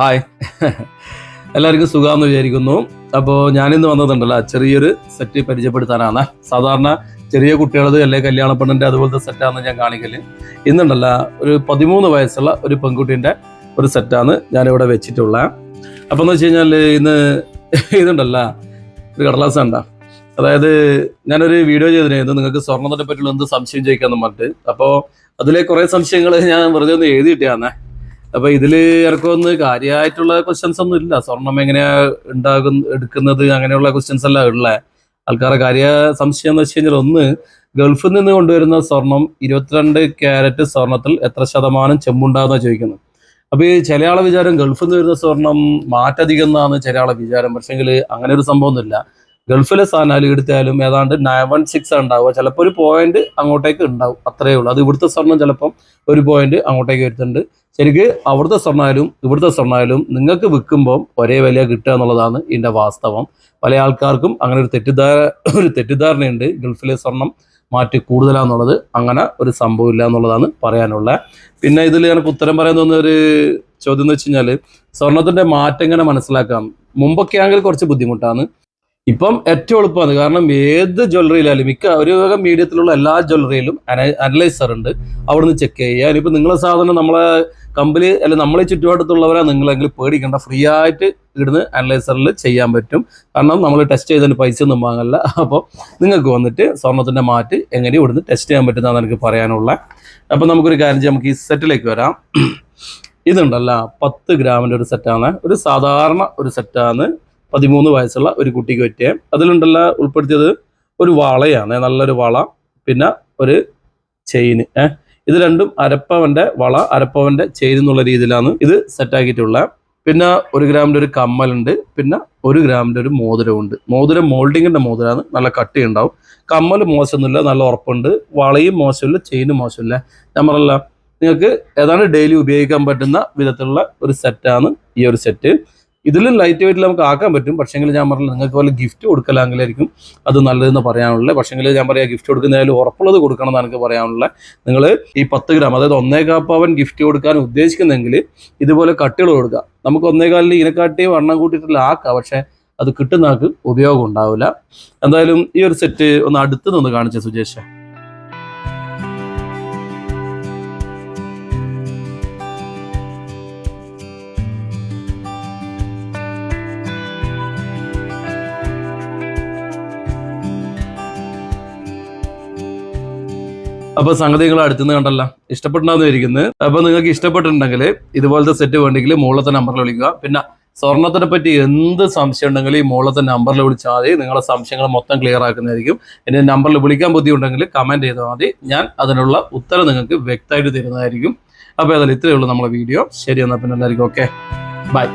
Hi. എല്ലാവർക്കും സുഖമെന്ന് വിചാരിക്കുന്നു. അപ്പോൾ ഞാനിന്ന് വന്നതുണ്ടല്ലോ ചെറിയൊരു സെറ്റ് പരിചയപ്പെടുത്താനാണ്. സാധാരണ ചെറിയ കുട്ടികളത് അല്ലെ കല്യാണ പെണ്ണിന്റെ അതുപോലത്തെ സെറ്റാണ് ഞാൻ കാണിക്കൽ. ഇന്നുണ്ടല്ല ഒരു പതിമൂന്ന് വയസ്സുള്ള ഒരു പെൺകുട്ടീന്റെ ഒരു സെറ്റാണ് ഞാനിവിടെ വെച്ചിട്ടുള്ള. അപ്പോൾ എന്ന് വെച്ച് കഴിഞ്ഞാൽ ഇന്ന് ഇതുണ്ടല്ല ഒരു കടലാസ് ഉണ്ട അതായത് ഞാനൊരു വീഡിയോ ചെയ്തിരുന്നു നിങ്ങൾക്ക് സ്വർണത്തിനെ പറ്റിയുള്ള എന്ത് സംശയം ചോദിക്കാമെന്ന് പറഞ്ഞിട്ട്. അപ്പോൾ അതിലെ കുറേ സംശയങ്ങൾ ഞാൻ വെറുതെ ഒന്ന് എഴുതിയിട്ടാണ് അപ്പൊ ഇതിൽ ഇറക്കൊന്ന് കാര്യമായിട്ടുള്ള ക്വസ്റ്റ്യൻസ് ഒന്നും ഇല്ല. സ്വർണം എങ്ങനെയാ ഉണ്ടാകുന്ന എടുക്കുന്നത് അങ്ങനെയുള്ള ക്വസ്റ്റ്യൻസ് അല്ല ഉള്ള. ആൾക്കാരുടെ കാര്യ സംശയം എന്ന് വെച്ച് കഴിഞ്ഞാൽ ഒന്ന് ഗൾഫിൽ നിന്ന് കൊണ്ടുവരുന്ന സ്വർണം ഇരുപത്തിരണ്ട് ക്യാരറ്റ് സ്വർണത്തിൽ എത്ര ശതമാനം ചെമ്പുണ്ടാകുന്ന ചോദിക്കുന്നത്. അപ്പൊ ഈ ചില ആളെ വിചാരം ഗൾഫിൽ നിന്ന് വരുന്ന സ്വർണം മാറ്റധികം എന്നാണ് ചില ആളെ വിചാരം. പക്ഷെങ്കിൽ അങ്ങനെ ഒരു സംഭവമൊന്നുമില്ല ഗൾഫിലെ സാധനം എടുത്താലും ഏതാണ്ട് നയൻ വൺ സിക്സ് ഉണ്ടാവുക. ചിലപ്പോൾ ഒരു പോയിന്റ് അങ്ങോട്ടേക്ക് ഉണ്ടാവും. അത്രയേ ഉള്ളൂ. അത് ഇവിടുത്തെ സ്വർണം ചിലപ്പം ഒരു പോയിന്റ് അങ്ങോട്ടേക്ക് വരുന്നുണ്ട്. ശരിക്ക് അവിടുത്തെ സ്വർണമായാലും ഇവിടുത്തെ സ്വർണമായാലും നിങ്ങൾക്ക് വിൽക്കുമ്പോൾ ഒരേ വില കിട്ടുക എന്നുള്ളതാണ് ഇതിന്റെ വാസ്തവം. പല ആൾക്കാർക്കും അങ്ങനെ ഒരു തെറ്റിദ്ധാര ഒരു തെറ്റിദ്ധാരണയുണ്ട്. ഗൾഫിലെ സ്വർണം മാറ്റി കൂടുതലാന്നുള്ളത് അങ്ങനെ ഒരു സംഭവം ഇല്ല എന്നുള്ളതാണ് പറയാനുള്ള. പിന്നെ ഇതിൽ എനിക്ക് ഉത്തരം പറയാൻ തോന്നുന്ന ഒരു ചോദ്യം എന്ന് വെച്ച് കഴിഞ്ഞാൽ സ്വർണത്തിന്റെ മാറ്റം എങ്ങനെ മനസ്സിലാക്കാം? മുമ്പൊക്കെ ആണെങ്കിൽ കുറച്ച് ബുദ്ധിമുട്ടാണ്. ഇപ്പം ഏറ്റവും എളുപ്പമാണ്. കാരണം ഏത് ജ്വല്ലറിയിലായാലും മിക്ക ഒരു മീഡിയത്തിലുള്ള എല്ലാ ജ്വല്ലറിയിലും അനലൈസർ ഉണ്ട്. അവിടുന്ന് ചെക്ക് ചെയ്യുക. ഇനിയിപ്പോൾ നിങ്ങളെ സാധനം നമ്മളെ കമ്പനി അല്ല നമ്മളെ ചുറ്റുപാടത്തുള്ളവരാ നിങ്ങളെങ്കിൽ പേടിക്കേണ്ട. ഫ്രീ ആയിട്ട് ഇവിടുന്ന് അനലൈസറിൽ ചെയ്യാൻ പറ്റും. കാരണം നമ്മൾ ടെസ്റ്റ് ചെയ്തതിന് പൈസ ഒന്നും വാങ്ങല്ല. അപ്പോൾ നിങ്ങൾക്ക് വന്നിട്ട് സ്വർണത്തിന്റെ മാറ്റ് എങ്ങനെ ഇവിടുന്ന് ടെസ്റ്റ് ചെയ്യാൻ പറ്റുന്നതാണ് എനിക്ക് പറയാനുള്ള. അപ്പോൾ നമുക്കൊരു കാര്യം ചെയ്യാം. നമുക്ക് ഈ സെറ്റിലേക്ക് വരാം. ഇതുണ്ടല്ല പത്ത് ഗ്രാമിന്റെ ഒരു സെറ്റാണ് ഒരു സാധാരണ ഒരു സെറ്റാണ് പതിമൂന്ന് വയസ്സുള്ള ഒരു കുട്ടിക്ക് പറ്റിയ. അതിലുണ്ടല്ല ഉൾപ്പെടുത്തിയത് ഒരു വളയാണ് നല്ലൊരു വള പിന്നെ ഒരു ചെയിന്. ഏഹ് ഇത് രണ്ടും അരപ്പവന്റെ വള അരപ്പവന്റെ ചെയിൻ എന്നുള്ള രീതിയിലാണ് ഇത് സെറ്റാക്കിയിട്ടുള്ളത് പിന്നെ ഒരു ഗ്രാമിന്റെ ഒരു കമ്മലുണ്ട് പിന്നെ ഒരു ഗ്രാമിന്റെ ഒരു മോതിരമുണ്ട് മോതിരം മോൾഡിങ്ങിന്റെ മോതിരമാണ് നല്ല കട്ടി ഉണ്ടാവും കമ്മൽ മോശമൊന്നുമില്ല നല്ല ഉറപ്പുണ്ട്. വളയും മോശമില്ല ചെയിനും മോശമില്ല. ഞാൻ പറയല്ല നിങ്ങൾക്ക് ഏതാണ്ട് ഡെയിലി ഉപയോഗിക്കാൻ പറ്റുന്ന വിധത്തിലുള്ള ഒരു സെറ്റാണ് ഈ ഒരു സെറ്റ് ഇതിലും ലൈറ്റ് വെയിറ്റിൽ നമുക്ക് ആക്കാൻ പറ്റും. പക്ഷേങ്കിൽ ഞാൻ പറഞ്ഞില്ല നിങ്ങൾക്ക് വല്ല ഗിഫ്റ്റ് കൊടുക്കലാങ്കിലായിരിക്കും അത് നല്ലതെന്ന് പറയാനുള്ളത് പക്ഷേങ്കിൽ ഞാൻ പറയാം ഗിഫ്റ്റ് കൊടുക്കുന്നതിൽ ഉറപ്പുള്ളത് കൊടുക്കണം എന്നാണ് എനിക്ക് പറയാനുള്ളത് നിങ്ങൾ ഈ പത്ത് ഗ്രാം അതായത് ഒന്നേകാൽ പവൻ ഗിഫ്റ്റ് കൊടുക്കാൻ ഉദ്ദേശിക്കുന്നെങ്കിൽ ഇതുപോലെ കട്ടികൾ കൊടുക്കുക. നമുക്ക് ഒന്നേകാലിന് ഇതിനെക്കാട്ടി വണ്ണം കൂട്ടിയിട്ടുള്ള ആക്കാം. പക്ഷേ അത് കിട്ടുന്ന ആൾക്ക് ഉപയോഗം ഉണ്ടാവില്ല. എന്തായാലും ഈ ഒരു സെറ്റ് ഒന്ന് അടുത്ത് നിന്ന് കാണിച്ച സുജേഷ്. അപ്പൊ സംഗതി നിങ്ങൾ അടുത്തുനിന്ന് കണ്ടല്ല. ഇഷ്ടപ്പെട്ടുണ്ടാന്ന് ഇരിക്കുന്നത് അപ്പൊ നിങ്ങൾക്ക് ഇഷ്ടപ്പെട്ടിട്ടുണ്ടെങ്കിൽ ഇതുപോലത്തെ സെറ്റ് വേണ്ടെങ്കിൽ മുകളിലത്തെ നമ്പറിൽ വിളിക്കുക. പിന്നെ സ്വർണത്തിനെ പറ്റി എന്ത് സംശയം ഉണ്ടെങ്കിൽ ഈ മുകളിലത്തെ നമ്പറിൽ വിളിച്ചാൽ മതി. നിങ്ങളെ സംശയങ്ങൾ മൊത്തം ക്ലിയർ ആക്കുന്നതായിരിക്കും. എന്നെ നമ്പറിൽ വിളിക്കാൻ ബുദ്ധിമുണ്ടെങ്കിൽ കമന്റ് ചെയ്താൽ മതി. ഞാൻ അതിനുള്ള ഉത്തരം നിങ്ങൾക്ക് വ്യക്തമായിട്ട് തരുന്നതായിരിക്കും. അപ്പൊ ഏതായാലും ഇത്രയേ ഉള്ളൂ നമ്മളെ വീഡിയോ ശരി എന്നാൽ പിന്നെ എല്ലാവർക്കും ഓക്കെ ബൈ